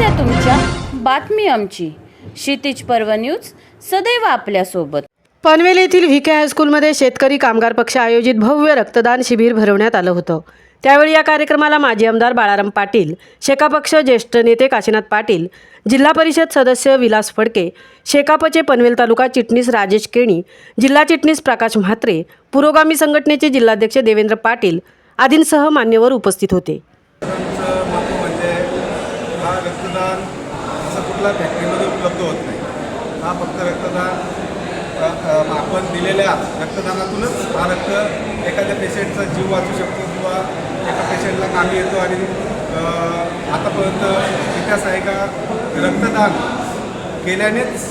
समस्या तुमच्या. बातमी आमची. क्षितिज पर्व न्यूज सदैव आपल्यासोबत. पनवेल येथील व्ही के हायस्कूलमध्ये शेतकरी कामगार पक्ष आयोजित भव्य रक्तदान शिबिर भरवण्यात आलं होतं. त्यावेळी या कार्यक्रमाला माजी आमदार बाळाराम पाटील शेका पक्ष ज्येष्ठ नेते काशीनाथ पाटील जिल्हा परिषद सदस्य विलास फडके शेकापचे पनवेल तालुका चिटणीस राजेश केणी जिल्हा चिटणीस प्रकाश म्हात्रे पुरोगामी संघटनेचे जिल्हाध्यक्ष देवेंद्र पाटील आदींसह मान्यवर उपस्थित होते. हा रक्तदान असं कुठल्या फॅक्टरीमध्ये उपलब्ध होत नाही. हा फक्त रक्तदान आपण दिलेल्या रक्तदानातूनच हा रक्त एखाद्या पेशंटचा जीव वाचू शकतो किंवा एका पेशंटला कामी येतो आणि आतापर्यंत इतिहास आहे का? रक्तदान केल्यानेच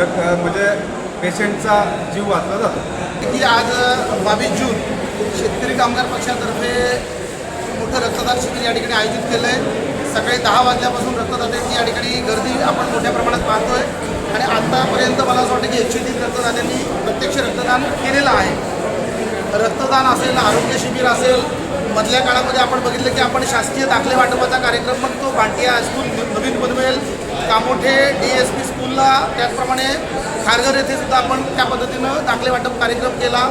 रक्त म्हणजे पेशंटचा जीव वाचला जातो. की आज बावीस जून शेतकरी कामगार पक्षातर्फे मोठं रक्तदान शिबिर या ठिकाणी आयोजित केलं आहे सकाळी दहा वाजल्यापासून रक्तदात्यांची या ठिकाणी गर्दी आपण मोठ्या प्रमाणात पाहतोय. आणि आत्तापर्यंत मला असं वाटतं की एकशे तीन रक्तदात्यांनी प्रत्यक्ष रक्तदान केलेलं आहे. रक्तदान असेल आरोग्य शिबिर असेल मधल्या काळामध्ये आपण बघितलं की आपण शासकीय दाखले वाटपाचा कार्यक्रम मग तो Bhantia high school Naveen Panvel Kamothe D S P स्कूलला त्याचप्रमाणे खारघर येथे सुद्धा आपण त्या पद्धतीनं दाखले वाटप कार्यक्रम केला.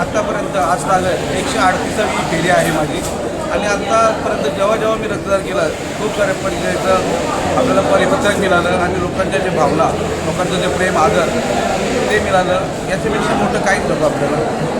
आत्तापर्यंत आज झालं एकशे अडतीसावी फेरी आहे माझी. आणि आत्तापर्यंत जेव्हा जेव्हा मी रक्तदान केलं खूप साऱ्या परिचयाचं आपल्याला परिपत्रक मिळालं आणि लोकांच्या जे भावना लोकांचं जे प्रेम आदर ते मिळालं याच्यापेक्षा मोठं काहीच नव्हतं आपल्याला.